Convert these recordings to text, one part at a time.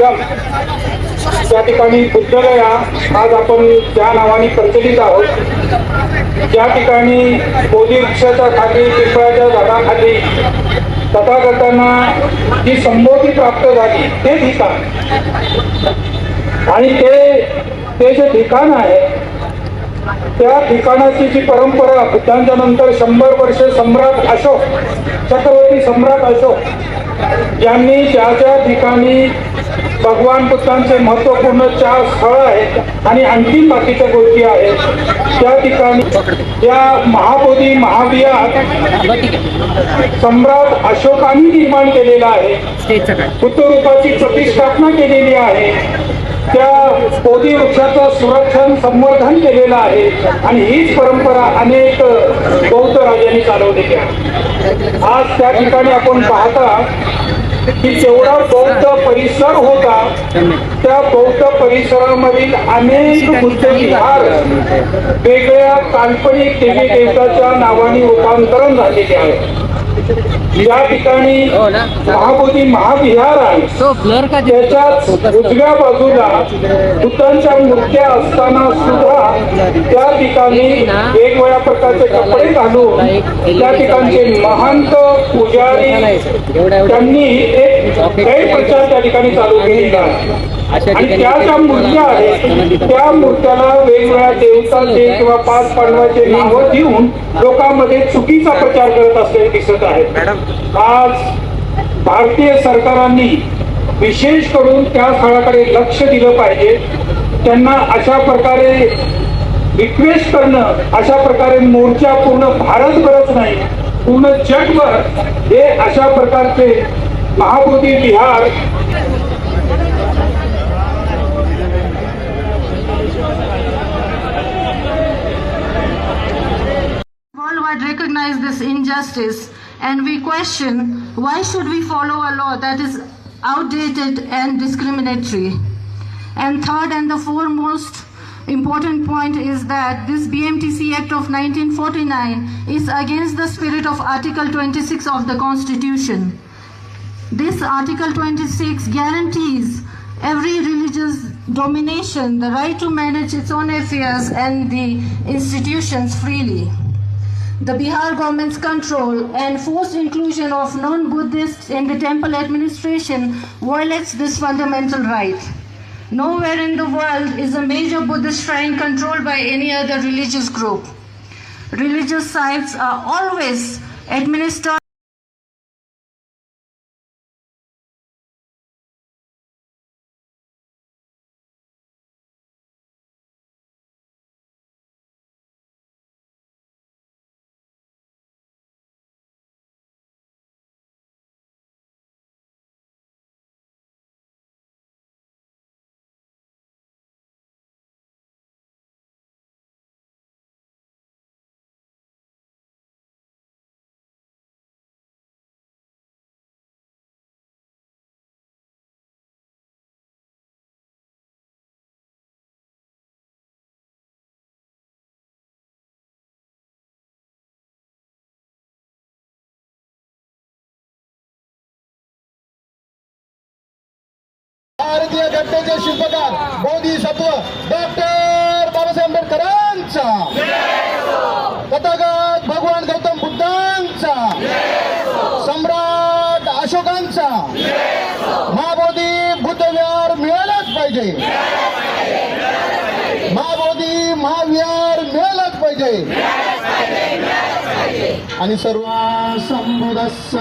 उरलेला त्या ठिकाणी बुद्धगया आज आपण त्या नावाने प्रचलित आहोत. ज्या ठिकाणी बोधी वृक्षाच्या खाली पिंपळाच्या झाडाखाली तथागतांना जी संबोधी प्राप्त झाली ते ठिकाण. आणि ते ते जे ठिकाण आहे त्या ठिकाणाची जी परंपरा बुद्धांच्या नंतर शंभर वर्ष सम्राट अशोक चक्रवर्ती सम्राट अशोक यांनी ज्या ज्या ठिकाणी भगवान बुद्धांचे महत्त्वपूर्ण चार स्थळं आहेत आणि आणखी बाकीच्या गोष्टी आहेत. त्या ठिकाणी या महाबोधी महाविहार सम्राट अशोकांनी निर्माण केलेला आहे. बुद्धरूपाची प्रतिष्ठापना केलेली आहे. त्या बोधी वृक्षाचं सुरक्षण संवर्धन केलेलं आहे आणि हीच परंपरा अनेक बौद्ध राजांनी चालवलेली आहे. आज त्या ठिकाणी आपण पाहता की जेवढा बौद्ध परिसर होता त्या बौद्ध परिसरामधील अनेक बुद्ध विहार वेगळ्या काल्पनिक देवी देवताच्या नावाने रूपांतरण झालेले आहे या ठिकाणी महाबोधी महाविहार आहे. त्याच्याच उजव्या बाजूला बुद्धांच्या मूर्त्या असताना सुद्धा त्या ठिकाणी वेगवेगळ्या प्रकारचे कपडे घालून त्या ठिकाणचे महंत पुजारी त्यांनी एक गैरप्रचार त्या ठिकाणी चालू केलेला आहे. आणि त्या ज्या मूर्त्या आहेत त्या मूर्त्याला वेगवेगळ्या देवताचे किंवा पाच पांडवाचे नावं देऊन लोकांमध्ये चुकीचा प्रचार करत असलेले दिसत आहेत. आज भारतीय सरकारांनी विशेष करून त्या स्थळाकडे लक्ष दिलं पाहिजे. त्यांना अशा प्रकारे रिक्वेस्ट करणं अशा प्रकारे मोर्चा पूर्ण भारतभरच नाही पूर्ण जगभर हे अशा प्रकारचे महाबोधी विहार worldwide recognize this injustice and we question why should we follow a law that is outdated and discriminatory? And third and the foremost important point is that this bmtc act of 1949 is against the spirit of article 26 of the constitution. This article 26 guarantees every religious domination the right to manage its own affairs and the institutions freely the Bihar government's control and forced inclusion of non-Buddhists in the temple administration violates this fundamental right. Nowhere in the world is a major Buddhist shrine controlled by any other religious group. Religious sites are always administered भारतीय घटनेचे शिल्पकार Bodhisattva doctor Babasaheb आंबेडकरांचा. तथागत भगवान गौतम बुद्धांचा. सम्राट अशोकांचा. महाबोधी बुद्धविहार मिळालाच पाहिजे. महाबोधी महाविहार मिळालाच पाहिजे. आणि सर्व संबुदस्स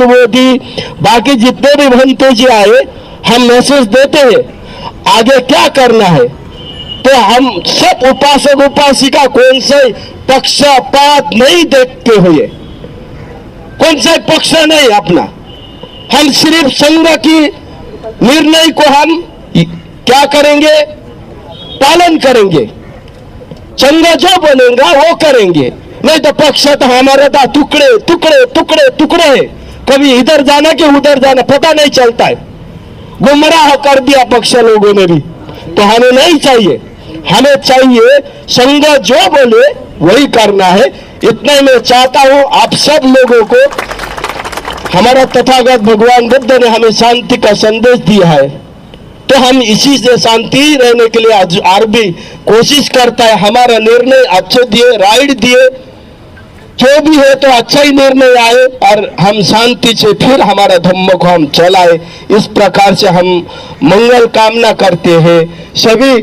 मोदी बाकी जितने भी भंते जी आए, हम मैसेज देते हैं, आगे क्या करना है? तो हम सब उपासक उपासिका कौन से पक्षपात नहीं देखते हुए, कौन सा पक्ष नहीं अपना। हम सिर्फ़ संघ की निर्णय को हम क्या करेंगे? पालन करेंगे। संघ जो बनेगा वो करेंगे। नहीं तो पक्ष तो हमारा था टुकड़े टुकड़े टुकड़े टुकड़े है। कभी इधर जाना कि उधर जाना, पता नहीं चलता है। गुमराह कर दिया पक्ष लोगों ने भी। तो हमें नहीं चाहिए। हमें चाहिए, संघ जो बोले, वही करना है। इतना ही मैं चाहता हूँ आप सब लोगों को, हमारा तथागत भगवान बुद्ध ने हमें शांति का संदेश दिया है। तो हम इसी से शांति रहने के लिए आज भी कोशिश करता है। हमारा निर्णय अच्छे दिए राइट दिए। जो भी है तो अच्छा ही निर्णय आए और हम शांति से फिर हमारा धम्म को हम चलाए। इस प्रकार से हम मंगल कामना करते हैं। सभी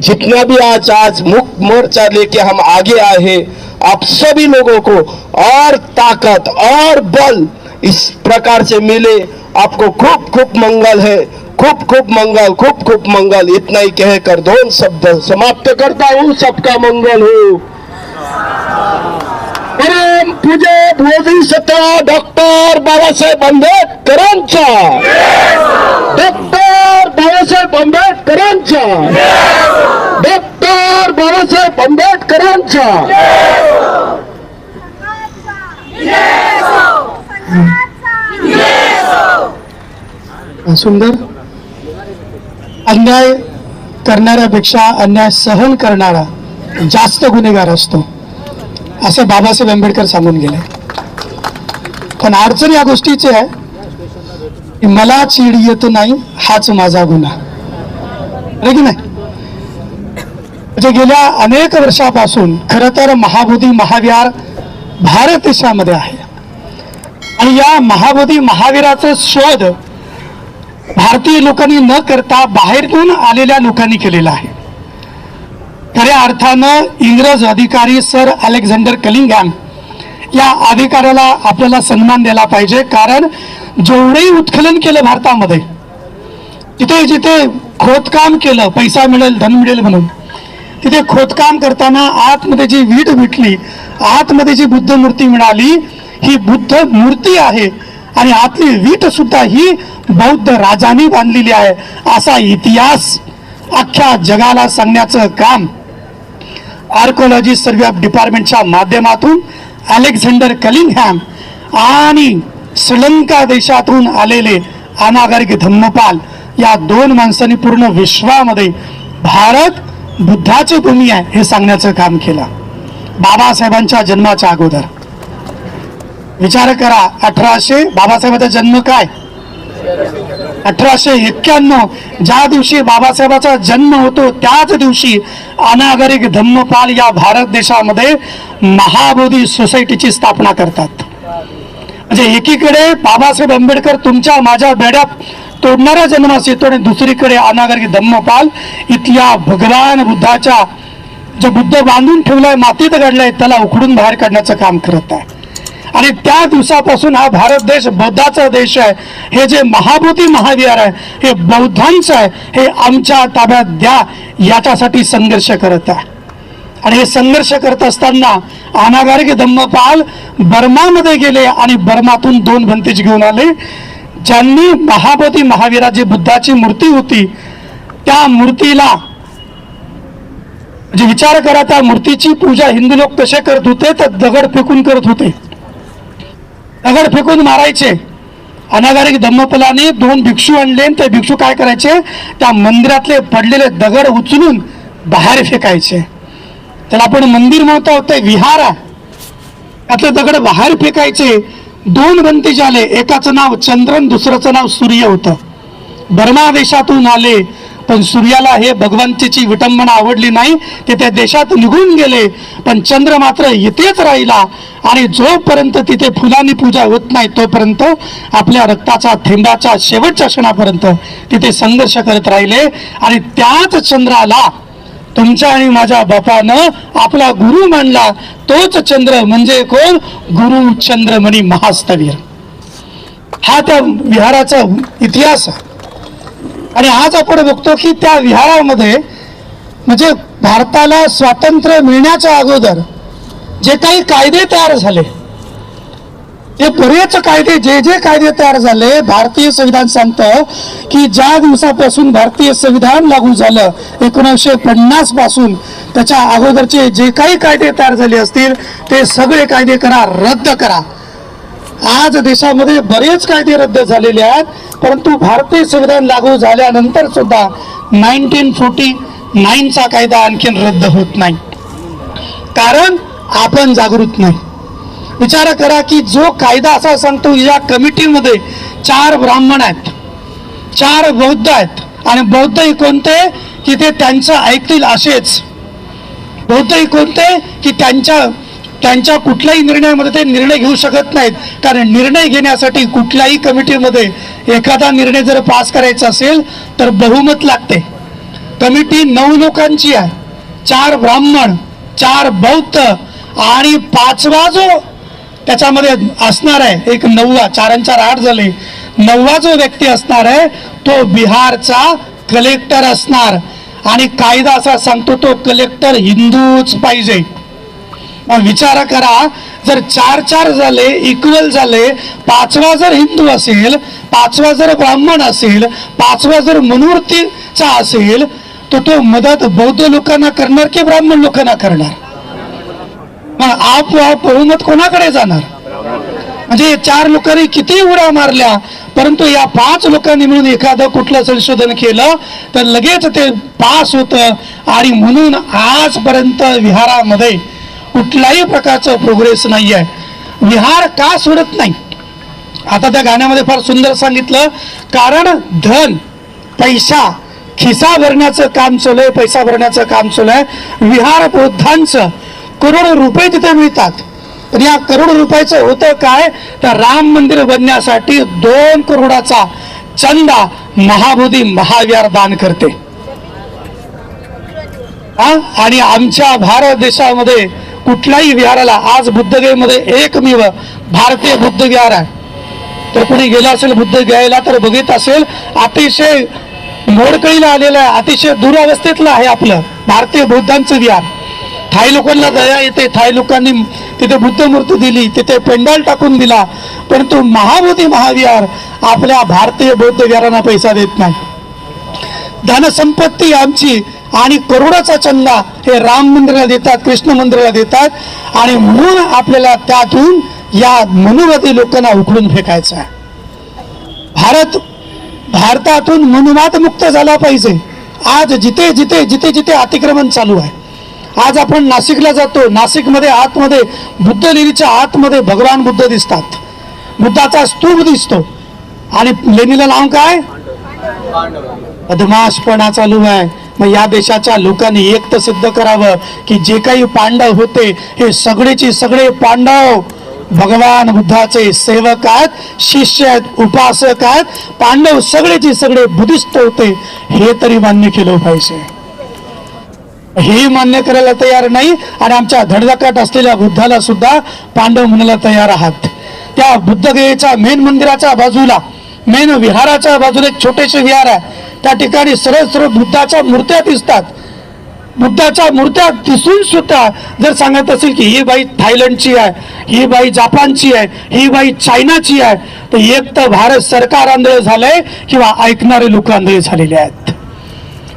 जितना भी आज आज मुक्त मोर्चा लेके हम आगे आए हैं, आप सभी लोगों को और ताकत और बल इस प्रकार से मिले। आपको खूब खूब मंगल है। खूब खूब मंगल, खूब खूब मंगल। इतना ही कहकर दोन शब्द समाप्त करता हूँ। सबका मंगल हो। परम पूजे सत्ता डॉक्टर बाबासाहेब आंबेडकरांचा डॉक्टर बाबासाहेब आंबेडकरांचा डॉक्टर बाबासाहेब आंबेडकरांचा सुंदर. अन्याय करणाऱ्यापेक्षा अन्याय सहन करणारा जास्त गुन्हेगार असतो. असं बाबासाहेब आंबेडकर सांगून गेले. पण अडचण या गोष्टीची आहे की मला चीड येत नाही हाच माझा गुन्हा. की नाही? म्हणजे गेल्या अनेक वर्षापासून खर तर महाबोधी महाविहार भारत देशामध्ये आहे. आणि या महाबोधी महावीराचा शोध भारतीय लोकांनी न करता बाहेरून आलेल्या लोकांनी केलेला आहे. खऱ्या अर्थानं इंग्रज अधिकारी सर अलेक्झांडर कलिंगॅम या अधिकाऱ्याला आपल्याला सन्मान द्यायला पाहिजे. कारण जेवढंही उत्खनन केलं भारतामध्ये तिथे जिथे खोदकाम केलं पैसा मिळेल धन मिळेल म्हणून तिथे खोदकाम करताना आतमध्ये जी वीट भेटली आतमध्ये जी बुद्ध मूर्ती मिळाली ही बुद्ध मूर्ती आहे आणि आतली वीट सुद्धा ही बौद्ध राजांनी बांधलेली आहे. असा इतिहास अख्ख्या जगाला सांगण्याचं काम आर्कोलॉजी सर्वे ऑफ डिपार्टमेंटच्या माध्यमातून अलेक्झांडर कलिंगहॅम आणि श्रीलंका देशातून आलेले अनागरिक धम्मपाल या दोन माणसांनी पूर्ण विश्वामध्ये भारत बुद्धाची भूमी आहे हे सांगण्याचं काम केलं. बाबासाहेबांच्या जन्माच्या अगोदर. विचार करा अठराशे बाबासाहेबांचा जन्म काय? अठराशे एक्क्याण्णव ज्या दिवशी बाबासाहेबाचा जन्म होतो त्याच दिवशी अनागरिक धम्मपाल या भारत देशामध्ये महाबोधी सोसायटीची स्थापना करतात. म्हणजे एकीकडे बाबासाहेब आंबेडकर तुमच्या माझ्या बेड्यात तोडणाऱ्या जन्मास येतो आणि दुसरीकडे अनागरिक धम्मपाल इथल्या भगवान बुद्धाच्या जो बुद्ध बांधून ठेवलाय मातीत घडलाय त्याला उखडून बाहेर काढण्याचं काम करत आहे. आणि त्या दिवसापासून हा भारत देश बौद्धाचा देश आहे. हे जे महाभूती महाविहार आहे हे बौद्धांचं आहे हे आमच्या ताब्यात द्या याच्यासाठी संघर्ष करत आहे. आणि हे संघर्ष करत असताना अनागारिक धम्मपाल बर्मामध्ये गेले आणि बर्मातून दोन भंतीज घेऊन आले. ज्यांनी महाबोधी महावीराची बुद्धाची मूर्ती होती त्या मूर्तीला म्हणजे विचार करा त्या मूर्तीची पूजा हिंदू लोक कसे करत होते तर दगड फेकून करत होते. दगड फेकून मारायचे. अनागारिक धम्मपलाने दोन भिक्षू आणले आणि ते भिक्षू काय करायचे? त्या मंदिरातले पडलेले दगड उचलून बाहेर फेकायचे. त्याला आपण मंदिर म्हणतो ते विहार. त्यातले दगड बाहेर फेकायचे. दोन बंती आले एकाचं नाव चंद्रन दुसऱ्याचं नाव सूर्य होतं. बर्मा देशातून आले. पण सूर्याला हे भगवंतीची विटंबना आवडली नाही ते त्या देशात निघून गेले. पण चंद्र मात्र इथेच राहिला आणि जोपर्यंत तिथे फुलांनी पूजा होत नाही तोपर्यंत आपल्या रक्ताचा थेंबाच्या शेवटच्या क्षणापर्यंत तिथे संघर्ष करत राहिले. आणि त्याच चंद्राला तुमच्या आणि माझ्या बापानं आपला गुरु मानला. तोच चंद्र म्हणजे कोण? गुरु चंद्रमणी महास्तवीर. हा त्या विहाराचा इतिहास आहे. आणि आज आपण बघतो की त्या विहारामध्ये म्हणजे भारताला स्वातंत्र्य मिळण्याच्या अगोदर जे काही कायदे तयार झाले ते बरेच कायदे जे जे कायदे तयार झाले भारतीय संविधान सांगतं की ज्या दिवसापासून भारतीय संविधान लागू झालं एकोणीसशे पन्नासपासून त्याच्या अगोदरचे जे काही कायदे तयार झाले असतील ते सगळे कायदे करा रद्द करा. आज देशामध्ये बरेच कायदे रद्द झालेले आहेत परंतु भारतीय संविधान लागू झाल्यानंतर सुद्धा नाईन्टीन फोर्टी नाईनचा कायदा आणखीन रद्द होत नाही. कारण आपण जागृत नाही. विचार करा की जो कायदा असा सांगतो या कमिटीमध्ये चार ब्राह्मण आहेत चार बौद्ध आहेत आणि बौद्धही कोणते? की ते त्यांचं ऐकतील असेच. बौद्धही कोणते? की त्यांच्या त्यांच्या कुठल्याही निर्णयामध्ये ते निर्णय घेऊ शकत नाहीत. कारण निर्णय घेण्यासाठी कुठल्याही कमिटीमध्ये एखादा निर्णय जर पास करायचा असेल तर बहुमत लागते. कमिटी नऊ लोकांची आहे. चार ब्राह्मण चार बौद्ध आणि पाचवा जो त्याच्यामध्ये असणार आहे एक नववा चार चार आठ झाले. नववा जो व्यक्ती असणार आहे तो बिहारचा कलेक्टर असणार. आणि कायदा असा सांगतो तो कलेक्टर हिंदूच पाहिजे. मग विचार करा जर चार चार झाले इक्वल झाले पाचवा जर हिंदू असेल पाचवा जर ब्राह्मण असेल पाचवा जर मनुवृत्तीचा असेल तर तो मदत बौद्ध लोकांना करणार की ब्राह्मण लोकांना करणार? मग आपोआप बहुमत कोणाकडे जाणार? म्हणजे चार लोकांनी किती उड्या मारल्या परंतु या पाच लोकांनी मिळून एखादं कुठलं संशोधन केलं तर लगेच ते पास होतं आणि म्हणून आजपर्यंत विहारामध्ये कुठल्याही प्रकारचं प्रोग्रेस नाही आहे विहार का सोडत नाही? आता त्या गाण्यामध्ये फार सुंदर सांगितलं कारण धन पैसा खिसा भरण्याचं काम चालू आहे पैसा भरण्याचं काम चालू आहे. विहार बौद्धांचं करोड रुपये तिथे मिळतात. तर या करोड रुपयाचं होतं काय? तर राम मंदिर बनण्यासाठी दोन करोडाचा चंदा महाबोधी महाविहार दान करते. आणि आमच्या भारत देशामध्ये कुठल्याही विहाराला आज बुद्धगयेमध्ये एकमेव भारतीय बुद्ध विहार आहे. तर कोणी गेला असेल बुद्ध घ्यायला तर बघित असेल अतिशय मोडकळीला आलेलं आहे अतिशय दुरावस्थेतलं आहे आपलं भारतीय बुद्धांचं विहार. थाय लोकांना दया येते थाय लोकांनी तिथे बुद्ध मूर्ती दिली तिथे पेंडाल टाकून दिला परंतु महाबोधी महाविहार आपल्या भारतीय बौद्ध विहारांना पैसा देत नाही. धनसंपत्ती आमची आणि करोडाचा चंदा हे राम मंदिराला देतात कृष्ण मंदिराला देतात आणि म्हणून आपल्याला त्यातून या मनुवादी लोकांना उखडून फेकायचं आहे. भारत भारतातून मनुवाद मुक्त झाला पाहिजे. आज जिथे जिथे जिथे जिथे अतिक्रमण चालू आहे आज आपण नाशिकला जातो नाशिकमध्ये आतमध्ये बुद्धलेणीच्या आतमध्ये भगवान बुद्ध दिसतात. बुद्धाचा स्तूप दिसतो. आणि लेणीला नाव काय? बदमाशपणा चालू आहे. मग या देशाच्या लोकांनी एक तर सिद्ध करावं की जे काही पांडव होते हे सगळेचे सगळे पांडव भगवान बुद्धाचे सेवक आहेत शिष्य आहेत उपासक आहेत पांडव सगळेचे सगळे बुद्धिस्त होते. हे तरी मान्य केलं पाहिजे. हे मान्य करायला तयार नाही आणि आमच्या धडधकाट असलेल्या बुद्धाला सुद्धा पांडव म्हणायला तयार आहात. त्या बुद्धगयेच्या मेन मंदिराच्या बाजूला मेन विहाराच्या बाजूला एक छोटेसे विहार आहे. त्या ठिकाणी सरळ सरळ बुद्धाच्या मूर्त्या दिसतात. बुद्धाच्या मूर्त्या दिसून सुद्धा जर सांगत असेल की ही बाई थायलंडची आहे ही बाई जपानची आहे ही बाई चायनाची आहे तर एक तर भारत सरकार आंधळ झालंय किंवा ऐकणारे लोक आंधळे झालेले आहेत.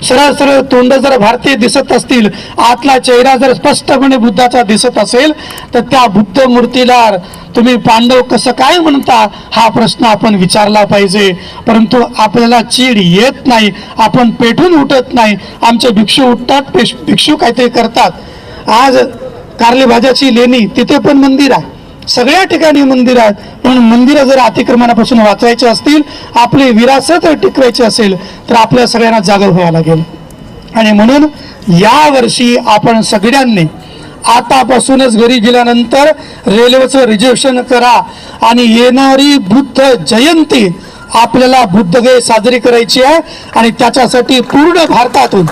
सरळ सरळ तोंड जर भारतीय दिसत असतील आतला चेहरा जर स्पष्टपणे बुद्धाचा दिसत असेल तर त्या बुद्ध मूर्तीला तुम्ही पांडव कसं काय म्हणता हा प्रश्न आपण विचारला पाहिजे. परंतु आपल्याला चीड येत नाही आपण पेटून उठत नाही. आमचे भिक्षू उठतात पेश- भिक्षू काहीतरी करतात. आज कारली भाज्याची लेणी तिथे पण मंदिर आहे. सगळ्या ठिकाणी मंदिर आहेत पण मंदिरं जर अतिक्रमणापासून वाचवायची असतील आपली विरासत टिकवायची असेल तर आपल्या सगळ्यांना जागर व्हावं लागेल. आणि म्हणून या वर्षी आपण सगळ्यांनी आतापासूनच घरी गेल्यानंतर रेल्वेचं रिझर्वेशन करा आणि येणारी बुद्ध जयंती आपल्याला बुद्धगय साजरी करायची आहे आणि त्याच्यासाठी पूर्ण भारतातून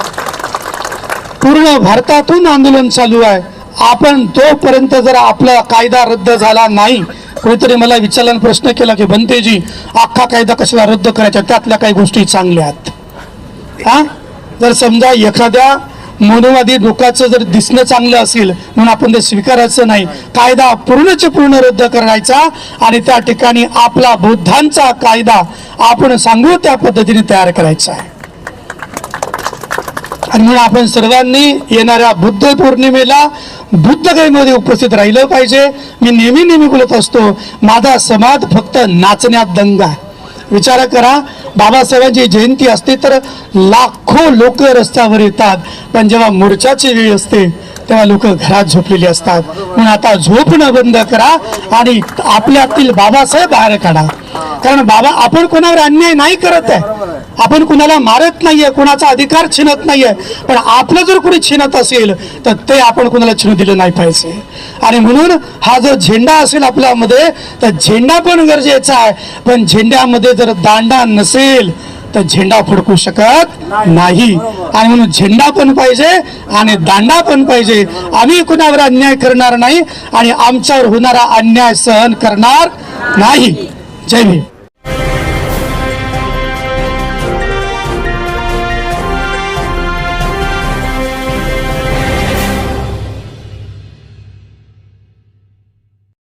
पूर्ण भारतातून आंदोलन चालू आहे. आपण तोपर्यंत जर आपला कायदा रद्द झाला नाही कोणीतरी मला विचारल्यानं प्रश्न केला की बनतेजी अख्खा कायदा कशाला रद्द करायचा? त्यातल्या काही गोष्टी चांगल्या आहेत. हा? जर समजा एखाद्या मनोवादी लोकांचं जर दिसणं चांगलं असेल म्हणून आपण ते स्वीकारायचं नाही. कायदा पूर्णचे पूर्ण रद्द करायचा आणि त्या ठिकाणी आपला बुद्धांचा कायदा आपण सांगू त्या पद्धतीने तयार करायचा आहे. आणि म्हणून आपण सर्वांनी येणाऱ्या बुद्ध पौर्णिमेला बुद्धगयमध्ये उपस्थित राहिलं पाहिजे. मी नेहमी नेहमी बोलत असतो माझा समाज फक्त नाचण्यात दंग आहे. विचार करा बाबासाहेबांची जयंती असते तर लाखो लोक रस्त्यावर येतात. पण जेव्हा मोर्चाची वेळ असते तेव्हा लोक घरात झोपलेली असतात. म्हणून आता झोपणं बंद करा आणि आपल्यातील बाबासाहेब बाहेर काढा. कारण बाबा आपण कोणावर अन्याय नाही करत आहे. आपण कुणाला मारत नाहीये कुणाचा अधिकार छिनत नाहीये पण आपलं जर कुणी छिनत असेल तर ते आपण कुणाला छिनू दिलं नाही पाहिजे. आणि म्हणून हा जो झेंडा असेल आपल्यामध्ये तर झेंडा पण गरजेचा आहे. पण झेंड्यामध्ये जर दांडा नसेल तर झेंडा फडकू शकत नाही. आणि म्हणून झेंडा पण पाहिजे आणि दांडा पण पाहिजे. आम्ही कुणावर अन्याय करणार नाही आणि आमच्यावर होणारा अन्याय सहन करणार नाही. जय भीम